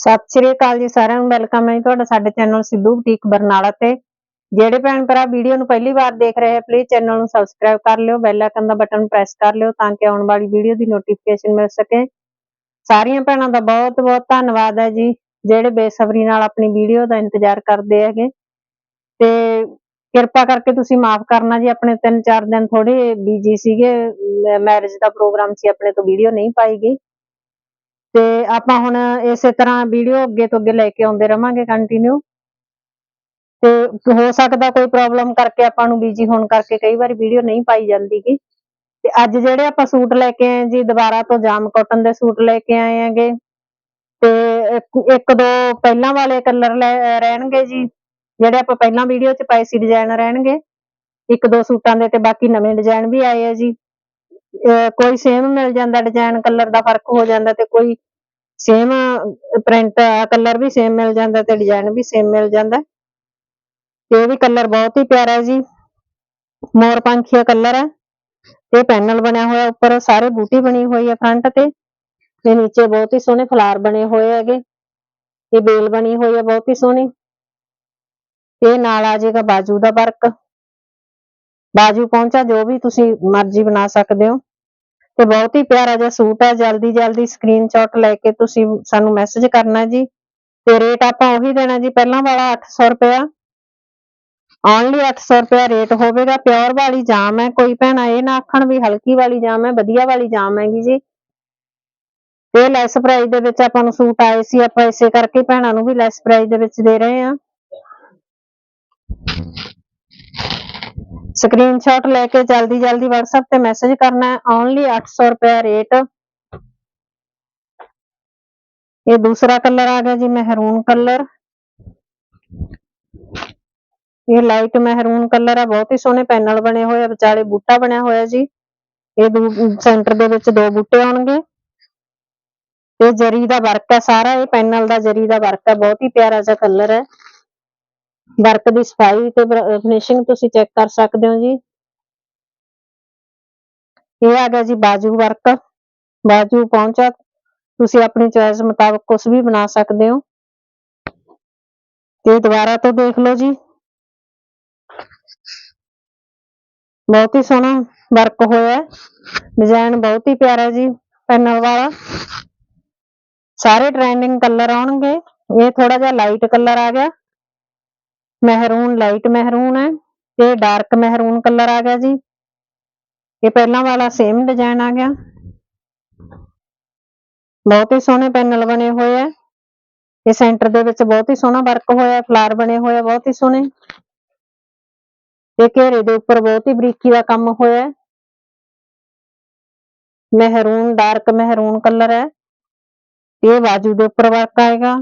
ਸਤਿ ਸ਼੍ਰੀ ਅਕਾਲ ਜੀ ਸਾਰਿਆਂ ਨੂੰ ਵੈਲਕਮ ਹੈ ਜੀ ਤੁਹਾਡਾ ਸਾਡੇ ਚੈਨਲ ਸਿੱਧੂ ਬੁਟੀਕ ਬਰਨਾਲਾ ਤੇ। ਜਿਹੜੇ ਭੈਣ ਭਰਾ ਵੀਡੀਓ ਨੂੰ ਪਹਿਲੀ ਵਾਰ ਦੇਖ ਰਹੇ ਆ ਪਲੀਜ਼ ਚੈਨਲ ਨੂੰ ਸਬਸਕ੍ਰਾਈਬ ਕਰ ਲਿਓ ਬੈਲ ਆਈਕਨ ਦਾ ਬਟਨ ਪ੍ਰੈਸ ਕਰ ਲਿਓ ਤਾਂ ਕਿ ਆਉਣ ਵਾਲੀ ਵੀਡੀਓ ਦੀ ਨੋਟੀਫਿਕੇਸ਼ਨ ਮਿਲ ਸਕੇ। ਸਾਰੀਆਂ ਭੈਣਾਂ ਦਾ ਬਹੁਤ ਬਹੁਤ ਧੰਨਵਾਦ ਹੈ ਜੀ, ਜਿਹੜੇ ਬੇਸਬਰੀ ਨਾਲ ਆਪਣੀ ਵੀਡੀਓ ਦਾ ਇੰਤਜ਼ਾਰ ਕਰਦੇ ਹੈਗੇ। ਤੇ ਕਿਰਪਾ ਕਰਕੇ ਤੁਸੀਂ ਮਾਫ ਕਰਨਾ ਜੀ, ਆਪਣੇ ਤਿੰਨ ਚਾਰ ਦਿਨ ਥੋੜੇ ਬੀਜੀ ਸੀਗੇ ਮੈਰਿਜ ਦਾ ਪ੍ਰੋਗਰਾਮ ਸੀ, ਆਪਣੇ ਤੋਂ ਵੀਡੀਓ ਨਹੀਂ ਪਾਈ ਗਈ। ਤੇ ਆਪਾਂ ਹੁਣ ਇਸੇ ਤਰ੍ਹਾਂ ਵੀਡੀਓ ਅੱਗੇ ਤੋਂ ਅੱਗੇ ਲੈ ਕੇ ਆਉਂਦੇ ਰਵਾਂਗੇ ਕੰਟੀਨਿਊ ਤੇ ਹੋ ਸਕਦਾ ਕੋਈ ਪ੍ਰੋਬਲਮ ਕਰਕੇ ਆਪਾਂ ਨੂੰ ਬੀਜੀ ਹੋਣ ਕਰਕੇ ਕਈ ਵਾਰੀ ਵੀਡੀਓ ਨਹੀਂ ਪਾਈ ਜਾਂਦੀ ਗੀ ਤੇ ਅੱਜ ਜਿਹੜੇ ਆਪਾਂ ਸੂਟ ਲੈ ਕੇ ਆਏ ਜੀ, ਦੁਬਾਰਾ ਤੋਂ ਜਾਮ ਕਾਟਨ ਦੇ ਸੂਟ ਲੈ ਕੇ ਆਏ ਆਂਗੇ ਤੇ ਇੱਕ- ਦੋ ਪਹਿਲਾਂ ਵਾਲੇ ਕਲਰ ਰਹਿਣਗੇ ਜੀ, ਜਿਹੜੇ ਆਪਾਂ ਪਹਿਲਾਂ ਵੀਡੀਓ 'ਚ ਪਾਏ ਸੀ ਡਿਜ਼ਾਈਨ ਰਹਿਣਗੇ। ਇੱਕ ਦੋ ਸੂਟਾਂ ਦੇ ਤੇ ਬਾਕੀ ਨਵੇਂ ਡਿਜ਼ਾਈਨ ਵੀ ਆਏ ਆ ਜੀ। ਕੋਈ ਸੇਮ ਮਿਲ ਜਾਂਦਾ ਡਿਜ਼ਾਈਨ ਕਲਰ ਦਾ ਫ਼ਰਕ ਹੋ ਜਾਂਦਾ ਤੇ ਕੋਈ ਸੇਮ ਪ੍ਰਿੰਟ ਕਲਰ ਵੀ ਸੇਮ ਮਿਲ ਜਾਂਦਾ ਤੇ ਡਿਜ਼ਾਈਨ ਵੀ ਸੇਮ ਮਿਲ ਜਾਂਦਾ। ਤੇ ਇਹ ਵੀ ਕਲਰ ਬਹੁਤ ਹੀ ਪਿਆਰਾ ਹੈ ਜੀ। ਮੋਰ ਪੰਖੀਆ ਕਲਰ ਹੈ ਤੇ ਪੈਨਲ ਬਣਿਆ ਹੋਇਆ ਉੱਪਰ, ਸਾਰੇ ਬੂਟੀ ਬਣੀ ਹੋਈ ਹੈ ਫਰੰਟ ਤੇ। ਤੇ ਨੀਚੇ ਬਹੁਤ ਹੀ ਸੋਹਣੇ ਫਲਾਰ ਬਣੇ ਹੋਏ ਹੈਗੇ। ਤੇ ਬੇਲ ਬਣੀ ਹੋਈ ਹੈ ਬਹੁਤ ਹੀ ਸੋਹਣੀ। ਇਹ ਨਾਲ ਆ ਜਾਏਗਾ ਬਾਜੂ ਦਾ ਵਰਕ। ਬਾਜੂ ਪਹੁੰਚਾ ਜੋ ਵੀ ਤੁਸੀਂ ਮਰਜ਼ੀ ਬਣਾ ਸਕਦੇ ਹੋ। ਤੇ ਬਹੁਤ ਹੀ ਪਿਆਰਾ ਜਿਹਾ ਸੂਟ ਹੈ, ਜਲਦੀ ਜਲਦੀ ਸਕਰੀਨਸ਼ਾਟ ਲੈ ਕੇ ਤੁਸੀਂ ਸਾਨੂੰ ਮੈਸੇਜ ਕਰਨਾ ਜੀ। ਤੇ ਰੇਟ ਆਪਾਂ ਉਹੀ ਦੇਣਾ ਜੀ, ਪਹਿਲਾਂ ਵਾਲਾ 800 ਰੁਪਇਆ। ਓਨਲੀ 800 ਰੁਪਇਆ ਰੇਟ ਹੋਵੇਗਾ ਪਿਓਰ ਵਾਲੀ ਜਾਮ ਹੈ। ਕੋਈ ਭੈਣਾ ਇਹ ਨਾ ਆਖਣ ਵੀ ਹਲਕੀ ਵਾਲੀ ਜਾਮ ਹੈ, ਵਧੀਆ ਵਾਲੀ ਜਾਮ ਹੈਗੀ ਜੀ। ਤੇ ਲੈਸ ਪ੍ਰਾਈਸ ਦੇ ਵਿੱਚ ਆਪਾਂ ਨੂੰ ਸੂਟ ਆਏ ਸੀ, ਆਪਾਂ ਇਸੇ ਕਰਕੇ ਭੈਣਾਂ ਨੂੰ ਵੀ ਲੈਸ ਪ੍ਰਾਈਸ ਦੇ ਵਿੱਚ ਦੇ ਰਹੇ ਹਾਂ। ਸਕਰੀਨਸ਼ਾਟ ਲੈ ਕੇ ਜਲਦੀ ਜਲਦੀ WhatsApp ਤੇ ਮੈਸੇਜ ਕਰਨਾ ਹੈ। ਓਨਲੀ 800 ਰੁਪਏ ਰੇਟ ਇਹ ਦੂਸਰਾ ਕਲਰ ਆ ਗਿਆ ਜੀ ਮਹਿਰੂਨ ਕਲਰ ਇਹ ਲਾਈਟ ਮਹਿਰੂਨ ਕਲਰ ਹੈ ਬਹੁਤ ਹੀ ਸੋਹਣੇ ਪੈਨਲ ਬਣੇ ਹੋਏ ਆ, ਵਿਚਾਲੇ ਬੂਟਾ ਬਣਿਆ ਹੋਇਆ ਜੀ। ਇਹ ਸੈਂਟਰ ਦੇ ਵਿੱਚ ਦੋ ਬੂਟੇ ਆਉਣਗੇ। ਤੇ ਜਰੀ ਦਾ ਵਰਕ ਹੈ ਸਾਰਾ, ਇਹ ਪੈਨਲ ਦਾ ਜਰੀ ਦਾ ਵਰਕ ਹੈ ਬਹੁਤ ਹੀ ਪਿਆਰਾ ਜਿਹਾ ਕਲਰ ਹੈ। ਵਰਕ ਦੀ ਸਫ਼ਾਈ ਤੇ ਫਿਨਿਸ਼ਿੰਗ ਤੁਸੀਂ ਚੈੱਕ ਕਰ ਸਕਦੇ ਹੋ ਜੀ। ਇਹ ਆ ਗਿਆ ਜੀ ਬਾਜੂ ਵਰਕ ਬਾਜੂ ਪਹੁੰਚਾ। ਤੁਸੀਂ ਆਪਣੀ ਚੋਇਸ ਮੁਤਾਬਕ ਕੁਝ ਵੀ ਬਣਾ ਸਕਦੇ ਹੋ। ਤੇ ਦੁਬਾਰਾ ਤੋਂ ਦੇਖ ਲਓ ਜੀ। ਬਹੁਤ ਹੀ ਸੋਹਣਾ ਵਰਕ ਹੋਇਆ ਹੈ। ਡਿਜ਼ਾਈਨ ਬਹੁਤ ਹੀ ਪਿਆਰਾ ਜੀ, ਪੈਨਲ ਵਾਲਾ। ਸਾਰੇ ਟ੍ਰੈਂਡਿੰਗ ਕਲਰ ਆਉਣਗੇ। ਇਹ ਥੋੜਾ ਜਿਹਾ ਲਾਈਟ ਕਲਰ ਆ ਗਿਆ। ਮਹਿਰੂਨ ਲਾਈਟ ਮਹਿਰੂਨ ਹੈ ਤੇ ਡਾਰਕ ਮਹਿਰੂਨ ਕਲਰ ਆ ਗਿਆ ਜੀ ਇਹ ਪਹਿਲਾਂ ਵਾਲਾ ਸੇਮ ਡਿਜ਼ਾਈਨ ਆ ਗਿਆ ਬਹੁਤ ਹੀ ਸੋਹਣੇ ਪੈਨਲ ਬਣੇ ਹੋਏ ਆ ਇਹ ਸੈਂਟਰ ਦੇ ਵਿੱਚ ਬਹੁਤ ਹੀ ਸੋਹਣਾ ਵਰਕ ਹੋਇਆ ਫਲਾਰ ਬਣੇ ਹੋਏ ਆ ਬਹੁਤ ਹੀ ਸੋਹਣੇ ਤੇ ਘੇਰੇ ਦੇ ਉੱਪਰ ਬਹੁਤ ਹੀ ਬਰੀਕੀ ਦਾ ਕੰਮ ਹੋਇਆ ਹੈ ਮਹਿਰੂਨ ਡਾਰਕ ਮਹਿਰੂਨ ਕਲਰ ਹੈ ਇਹ ਬਾਜੂ ਦੇ ਉੱਪਰ ਵਰਕ ਆਏਗਾ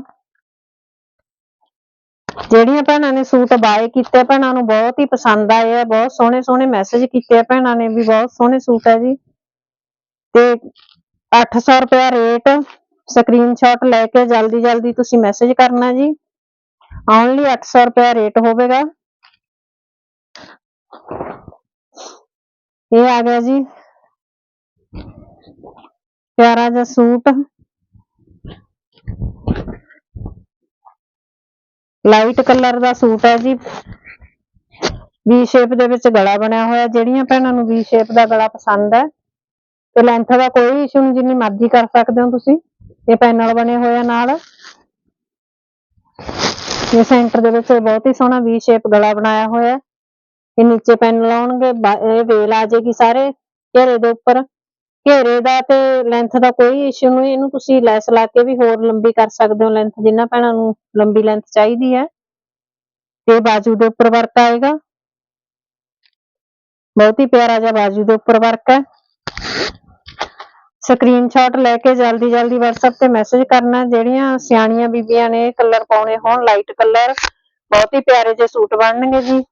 ਜਿਹੜੀਆਂ ਭੈਣਾਂ ਨੇ ਸੂਟ ਬਾਏ ਕੀਤੇ, ਭੈਣਾਂ ਨੂੰ ਬਹੁਤ ਹੀ ਪਸੰਦ ਆਏ ਆ, ਬਹੁਤ ਸੋਹਣੇ ਸੋਹਣੇ ਮੈਸੇਜ ਕੀਤੇ ਆ ਭੈਣਾਂ ਨੇ ਵੀ, ਬਹੁਤ ਸੋਹਣੇ ਸੂਟ ਹੈ ਜੀ। ਤੇ 800 ਰੁਪਏ ਰੇਟ ਸਕਰੀਨਸ਼ਾਟ ਲੈ ਕੇ ਜਲਦੀ ਜਲਦੀ ਤੁਸੀਂ ਮੈਸੇਜ ਕਰਨਾ ਜੀ। ਓਨਲੀ 800 ਰੁਪਏ ਰੇਟ ਹੋਵੇਗਾ। ਇਹ ਆ ਗਿਆ ਜੀ। ਪਿਆਰਾ ਜਿਹਾ ਸੂਟ। ਲਾਈਟ ਕਲਰ ਦਾ ਸੂਟ ਹੈ ਜੀ। ਵੀ ਸ਼ੇਪ ਦੇ ਵਿੱਚ ਗਲਾ ਬਣਿਆ ਹੋਇਆ। ਜਿਹੜੀਆਂ ਭੈਣਾਂ ਨੂੰ ਵੀ ਸ਼ੇਪ ਦਾ ਗਲਾ ਪਸੰਦ ਹੈ, ਤੇ ਲੈਂਥ ਦਾ ਕੋਈ ਇਸ਼ੂ ਨਹੀਂ, ਜਿੰਨੀ ਮਰਜ਼ੀ ਕਰ ਸਕਦੇ ਹੋ ਤੁਸੀਂ। ਇਹ ਪੈਨਲ ਬਣੇ ਹੋਏ ਆ ਨਾਲ। ਇਹ ਸੈਂਟਰ ਦੇ ਵਿੱਚ ਬਹੁਤ ਹੀ ਸੋਹਣਾ ਵੀ ਸ਼ੇਪ ਗਲਾ ਬਣਾਇਆ ਹੋਇਆ। ਹੈ ਇਹ ਨੀਚੇ ਪੈਨਲ ਆਉਣਗੇ ਇਹ ਵੇਲ ਆ ਜਾਏਗੀ ਸਾਰੇ ਘੇਰੇ ਦੇ ਉੱਪਰ। ਘੇਰੇ ਦਾ ਤੇ ਲੈਂਥ ਦਾ ਕੋਈ ਇਸ਼ੂ ਨਹੀਂ, ਇਹਨੂੰ ਤੁਸੀਂ ਲੈਸ ਲਾ ਕੇ ਵੀ ਹੋਰ ਲੰਬੀ ਕਰ ਸਕਦੇ ਹੋ ਲੈਂਥ ਜਿੰਨਾ ਭੈਣਾਂ ਨੂੰ ਲੰਬੀ ਲੈਂਥ ਚਾਹੀਦੀ ਹੈ। ਤੇ ਬਾਜੂ ਦੇ ਉੱਪਰ ਵਰਕ ਆਏਗਾ। ਬਹੁਤ ਹੀ ਪਿਆਰਾ ਜਿਹਾ ਬਾਜੂ ਦੇ ਉੱਪਰ ਵਰਕ ਹੈ। ਸਕਰੀਨਸ਼ਾਟ ਲੈ ਕੇ ਜਲਦੀ ਜਲਦੀ WhatsApp ਤੇ ਮੈਸੇਜ ਕਰਨਾ, ਜਿਹੜੀਆਂ ਸਿਆਣੀਆਂ ਬੀਬੀਆਂ ਨੇ ਕਲਰ ਪਾਉਣੇ ਹੋਣ ਲਾਈਟ ਕਲਰ ਬਹੁਤ ਹੀ ਪਿਆਰੇ ਜਿਹੇ ਸੂਟ ਬਣਨਗੇ ਜੀ।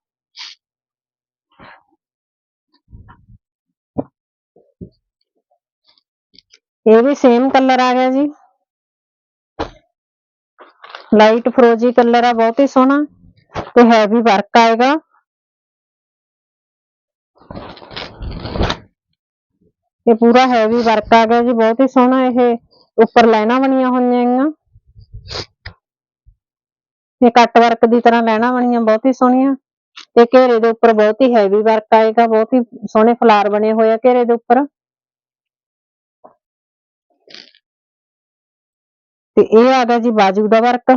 ਇਹ ਵੀ ਸੇਮ ਕਲਰ ਆ ਗਿਆ ਜੀ ਲਾਈਟ ਫਰੋਜੀ ਕਲਰ ਆ ਬਹੁਤ ਹੀ ਸੋਹਣਾ ਤੇ ਹੈਵੀ ਵਰਕ ਆਏਗਾ ਇਹ ਪੂਰਾ ਹੈਵੀ ਵਰਕ ਆ ਗਿਆ ਜੀ ਬਹੁਤ ਹੀ ਸੋਹਣਾ ਇਹ ਉੱਪਰ ਲਾਈਨਾਂ ਬਣੀਆਂ ਹੋਈਆਂ ਹੈਗੀਆਂ ਇਹ ਕੱਟ ਵਰਕ ਦੀ ਤਰ੍ਹਾਂ ਲੈਣਾ ਬਣੀਆਂ ਬਹੁਤ ਹੀ ਸੋਹਣੀਆਂ ਤੇ ਘੇਰੇ ਦੇ ਉੱਪਰ ਬਹੁਤ ਹੀ ਹੈਵੀ ਵਰਕ ਆਏਗਾ ਬਹੁਤ ਹੀ ਸੋਹਣੇ ਫਲਾਰ ਬਣੇ ਹੋਏ ਆ ਘੇਰੇ ਦੇ ਉੱਪਰ ਤੇ ਇਹ ਆ ਗਿਆ ਜੀ ਬਾਜੂ ਦਾ ਵਰਕ,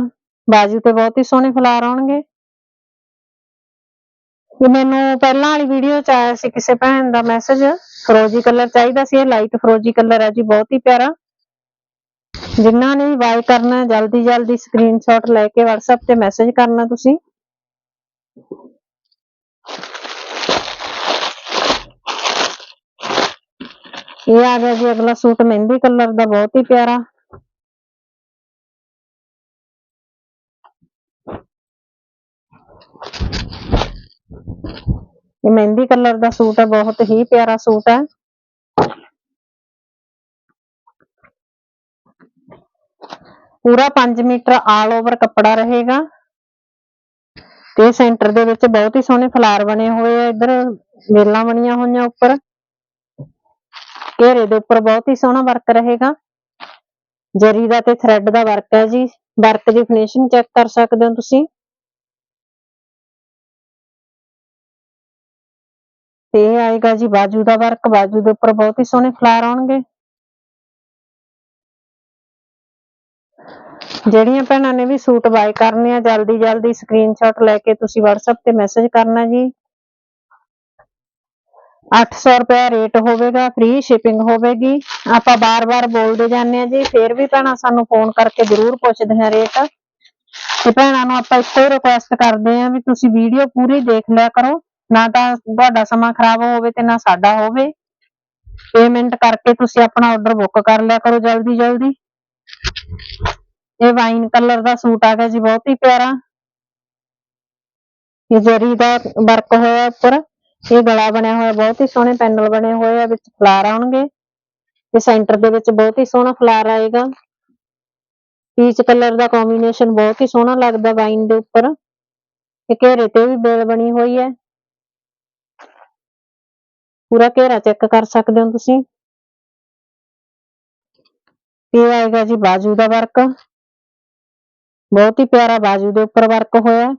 ਬਾਜੂ ਤੇ ਬਹੁਤ ਹੀ ਸੋਹਣੇ ਫਲਾਰ ਆਉਣਗੇ। ਤੇ ਮੈਨੂੰ ਪਹਿਲਾਂ ਵਾਲੀ ਵੀਡੀਓ ਚ ਆਇਆ ਸੀ ਕਿਸੇ ਭੈਣ ਦਾ ਮੈਸੇਜ ਫਰੋਜੀ ਕਲਰ ਚਾਹੀਦਾ ਸੀ, ਇਹ ਲਾਈਟ ਫਰੋਜੀ ਕਲਰ ਹੈ ਜੀ, ਬਹੁਤ ਹੀ ਪਿਆਰਾ। ਜਿਨ੍ਹਾਂ ਨੇ ਬਾਈ ਕਰਨਾ ਜਲਦੀ ਜਲਦੀ ਸਕਰੀਨਸ਼ਾਟ ਲੈ ਕੇ WhatsApp ਤੇ ਮੈਸੇਜ ਕਰਨਾ ਤੁਸੀਂ। ਇਹ ਆ ਗਿਆ ਜੀ ਅਗਲਾ ਸੂਟ ਮਹਿੰਦੀ ਕਲਰ ਦਾ, ਬਹੁਤ ਹੀ ਪਿਆਰਾ। ਇਹ ਮਹਿੰਦੀ ਕਲਰ ਦਾ ਸੂਟ ਹੈ ਬਹੁਤ ਹੀ ਪਿਆਰਾ ਸੂਟ ਹੈ ਪੂਰਾ 5 ਮੀਟਰ ਆਲ ਓਵਰ ਕੱਪੜਾ ਰਹੇਗਾ। ਤੇ ਸੈਂਟਰ ਦੇ ਵਿੱਚ ਬਹੁਤ ਹੀ ਸੋਹਣੇ ਫਲਾਰ ਬਣੇ ਹੋਏ ਆ, ਇੱਧਰ ਵੇਲਾਂ ਬਣੀਆਂ ਹੋਈਆਂ ਉੱਪਰ। ਘੇਰੇ ਦੇ ਉੱਪਰ ਬਹੁਤ ਹੀ ਸੋਹਣਾ ਵਰਕ ਰਹੇਗਾ। ਜਰੀ ਦਾ ਤੇ ਥ੍ਰੈਡ ਦਾ ਵਰਕ ਹੈ ਜੀ। ਵਰਕ ਦੀ ਫਿਨਿਸ਼ਿੰਗ ਚੈੱਕ ਕਰ ਸਕਦੇ ਹੋ ਤੁਸੀਂ। ਤੇ ਇਹ ਆਏਗਾ ਜੀ, ਬਾਜੂ ਦਾ ਵਰਕ, ਬਾਜੂ ਦੇ ਉੱਪਰ ਬਹੁਤ ਹੀ ਸੋਹਣੇ ਫਲਾਰ ਆਉਣਗੇ। ਜਿਹੜੀਆਂ ਭੈਣਾਂ ਨੇ ਵੀ ਸੂਟ ਬਾਏ ਕਰਨੇ ਆ, ਜਲਦੀ ਜਲਦੀ ਸਕਰੀਨਸ਼ਾਟ ਲੈ ਕੇ ਤੁਸੀਂ WhatsApp ਤੇ ਮੈਸੇਜ ਕਰਨਾ ਜੀ। 800 ਰੁਪਏ ਰੇਟ ਹੋਵੇਗਾ ਫ੍ਰੀ ਸ਼ਿਪਿੰਗ ਹੋਵੇਗੀ। ਆਪਾਂ ਬਾਰ-ਬਾਰ ਬੋਲਦੇ ਜਾਂਦੇ ਆ ਜੀ, ਫੇਰ ਵੀ ਭੈਣਾਂ ਸਾਨੂੰ ਫੋਨ ਕਰਕੇ ਜ਼ਰੂਰ ਪੁੱਛਦੇ ਆ ਰੇਟ ਤੇ ਭੈਣਾਂ ਨੂੰ ਆਪਾਂ ਇੱਕੋ ਰਿਕੁਐਸਟ ਕਰਦੇ ਆ ਵੀ ਤੁਸੀਂ ਵੀਡੀਓ ਪੂਰੀ ਦੇਖ ਲਿਆ ਕਰੋ। ਨਾ ਤਾਂ ਤੁਹਾਡਾ ਸਮਾਂ ਖਰਾਬ ਹੋਵੇ ਤੇ ਨਾ ਸਾਡਾ ਹੋਵੇ। ਪੇਮੈਂਟ ਕਰਕੇ ਤੁਸੀਂ ਆਪਣਾ ਆਰਡਰ ਬੁੱਕ ਕਰ ਲਿਆ ਕਰੋ ਜਲਦੀ ਜਲਦੀ। ਇਹ ਵਾਈਨ ਕਲਰ ਦਾ ਸੂਟ ਆ ਗਿਆ ਜੀ, ਬਹੁਤ ਹੀ ਪਿਆਰਾ। ਇਹ ਜਰੀ ਦਾ ਵਰਕ ਹੋਇਆ ਉੱਪਰ। ਇਹ ਗਲਾ ਬਣਿਆ ਹੋਇਆ, ਬਹੁਤ ਹੀ ਸੋਹਣੇ ਪੈਨਲ ਬਣੇ ਹੋਏ ਆ, ਵਿੱਚ ਫਲਾਰ ਆਉਣਗੇ। ਤੇ ਸੈਂਟਰ ਦੇ ਵਿੱਚ ਬਹੁਤ ਹੀ ਸੋਹਣਾ ਫਲਾਰ ਆਏਗਾ। ਪੀਚ ਕਲਰ ਦਾ ਕੰਬੀਨੇਸ਼ਨ ਬਹੁਤ ਹੀ ਸੋਹਣਾ ਲੱਗਦਾ ਵਾਈਨ ਦੇ ਉੱਪਰ। ਤੇ ਘੇਰੇ ਤੇ ਵੀ ਬੇਲ ਬਣੀ ਹੋਈ ਹੈ। ਪੂਰਾ ਘੇਰਾ ਚੈੱਕ ਕਰ ਸਕਦੇ ਹੋ ਤੁਸੀਂ। ਇਹ ਆਏਗਾ ਜੀ ਬਾਜੂ ਦਾ ਵਰਕ। ਬਹੁਤ ਹੀ ਪਿਆਰਾ ਬਾਜੂ ਦੇ ਉੱਪਰ ਵਰਕ ਹੋਇਆ।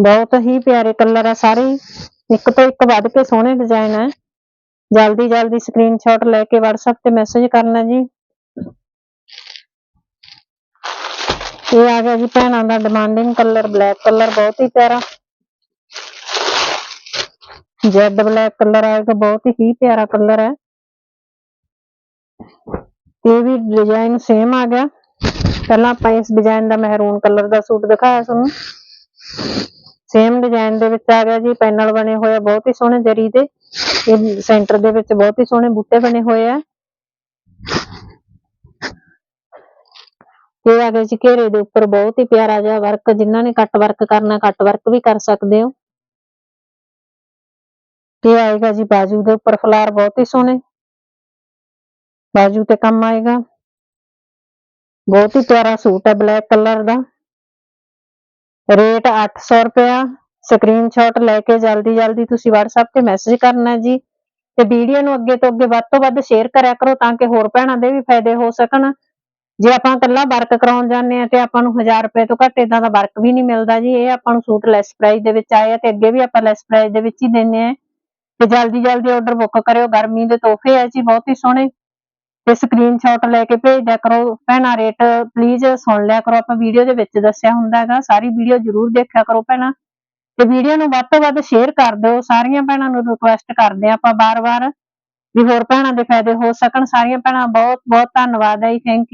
ਬਹੁਤ ਹੀ ਪਿਆਰੇ ਕਲਰ ਆ ਸਾਰੇ। ਇੱਕ ਤੋਂ ਇੱਕ ਵੱਧ ਕੇ ਸੋਹਣੇ ਡਿਜ਼ਾਈਨ ਹੈ ਜਲਦੀ ਜਲਦੀ ਸਕਰੀਨਸ਼ਾਟ ਲੈ ਕੇ WhatsApp ਤੇ ਮੈਸੇਜ ਕਰਨਾ ਜੀ। ਇਹ ਆ ਗਿਆ ਜੀ ਭੈਣਾਂ ਦਾ ਡਿਮਾਂਡਿੰਗ ਕਲਰ ਬਲੈਕ ਕਲਰ ਬਹੁਤ ਹੀ ਪਿਆਰਾ। ਜੈਡ ਬਲੈਕ ਕਲਰ ਆਏਗਾ ਬਹੁਤ ਹੀ ਪਿਆਰਾ ਕਲਰ ਹੈ ਇਹ ਵੀ ਡਿਜ਼ਾਈਨ ਸੇਮ ਆ ਗਿਆ। ਪਹਿਲਾਂ ਆਪਾਂ ਇਸ ਡਿਜ਼ਾਈਨ ਦਾ ਮਹਿਰੂਨ ਕਲਰ ਦਾ ਸੂਟ ਦਿਖਾਇਆ ਤੁਹਾਨੂੰ। ਸੇਮ ਡਿਜ਼ਾਈਨ ਦੇ ਵਿੱਚ ਆ ਗਿਆ ਜੀ, ਪੈਨਲ ਬਣੇ ਹੋਏ ਆ, ਬਹੁਤ ਹੀ ਸੋਹਣੇ ਜਰੀ ਦੇ। ਇਹ ਸੈਂਟਰ ਦੇ ਵਿੱਚ ਬਹੁਤ ਹੀ ਸੋਹਣੇ ਬੂਟੇ ਬਣੇ ਹੋਏ ਆ। ਇਹ ਆ ਗਿਆ ਜੀ ਘੇਰੇ ਦੇ ਉੱਪਰ ਬਹੁਤ ਹੀ ਪਿਆਰਾ ਜਿਹਾ ਵਰਕ ਜਿਨ੍ਹਾਂ ਨੇ ਕੱਟ ਵਰਕ ਕਰਨਾ ਕੱਟ ਵਰਕ ਵੀ ਕਰ ਸਕਦੇ ਹੋ। ਇਹ ਆਏਗਾ ਜੀ ਬਾਜੂ ਦੇ ਉੱਪਰ ਫਲਾਰ ਬਹੁਤ ਹੀ ਸੋਹਣੇ। ਬਾਜੂ ਤੇ ਕੰਮ ਆਏਗਾ। ਬਹੁਤ ਹੀ ਪਿਆਰਾ ਸੂਟ ਹੈ ਬਲੈਕ ਕਲਰ ਦਾ। ਰੇਟ 800 ਰੁਪਇਆ। ਸਕਰੀਨਸ਼ਾਟ ਲੈ ਕੇ ਜਲਦੀ ਜਲਦੀ ਤੁਸੀਂ WhatsApp ਤੇ ਮੈਸੇਜ ਕਰਨਾ ਜੀ। ਤੇ ਵੀਡੀਓ ਨੂੰ ਅੱਗੇ ਤੋਂ ਅੱਗੇ ਵੱਧ ਤੋਂ ਵੱਧ ਸ਼ੇਅਰ ਕਰਿਆ ਕਰੋ ਤਾਂ ਕਿ ਹੋਰ ਭੈਣਾਂ ਦੇ ਵੀ ਫਾਇਦੇ ਹੋ ਸਕਣ। ਜੇ ਆਪਾਂ ਇਕੱਲਾ ਵਰਕ ਕਰਾਉਣ ਜਾਂਦੇ ਆ ਤੇ ਆਪਾਂ ਨੂੰ 1000 ਰੁਪਏ ਤੋਂ ਘੱਟ ਏਦਾਂ ਦਾ ਵਰਕ ਵੀ ਨਹੀਂ ਮਿਲਦਾ ਜੀ। ਇਹ ਆਪਾਂ ਨੂੰ ਸੂਟ ਲੈਸ ਪ੍ਰਾਈਸ ਦੇ ਵਿੱਚ ਆਏ ਆ ਤੇ ਅੱਗੇ ਵੀ ਆਪਾਂ ਲੈਸ ਪ੍ਰਾਈਸ ਦੇ ਵਿੱਚ ਹੀ ਦਿੰਨੇ ਆ ਤੇ ਜਲਦੀ ਜਲਦੀ ਆਰਡਰ ਬੁੱਕ ਕਰਿਓ। ਗਰਮੀ ਦੇ ਤੋਹਫੇ ਆ ਜੀ, ਬਹੁਤ ਹੀ ਸੋਹਣੇ। ਤੇ ਸਕਰੀਨਸ਼ਾਟ ਲੈ ਕੇ ਭੇਜ ਦਿਆ ਕਰੋ। ਭੈਣਾਂ ਰੇਟ ਪਲੀਜ਼ ਸੁਣ ਲਿਆ ਕਰੋ। ਆਪਾਂ ਵੀਡੀਓ ਦੇ ਵਿੱਚ ਦੱਸਿਆ ਹੁੰਦਾ ਹੈਗਾ। ਸਾਰੀ ਵੀਡੀਓ ਜ਼ਰੂਰ ਦੇਖਿਆ ਕਰੋ ਭੈਣਾਂ। ਤੇ ਵੀਡੀਓ ਨੂੰ ਵੱਧ ਤੋਂ ਵੱਧ ਸ਼ੇਅਰ ਕਰ ਦਿਓ। ਸਾਰੀਆਂ ਭੈਣਾਂ ਨੂੰ ਰਿਕੁਐਸਟ ਕਰਦੇ ਆ ਆਪਾਂ ਬਾਰ-ਬਾਰ ਵੀ ਹੋਰ ਭੈਣਾਂ ਦੇ ਫਾਇਦੇ ਹੋ ਸਕਣ। ਸਾਰੀਆਂ ਭੈਣਾਂ ਬਹੁਤ ਬਹੁਤ ਧੰਨਵਾਦ ਹੈ ਜੀ। ਥੈਂਕ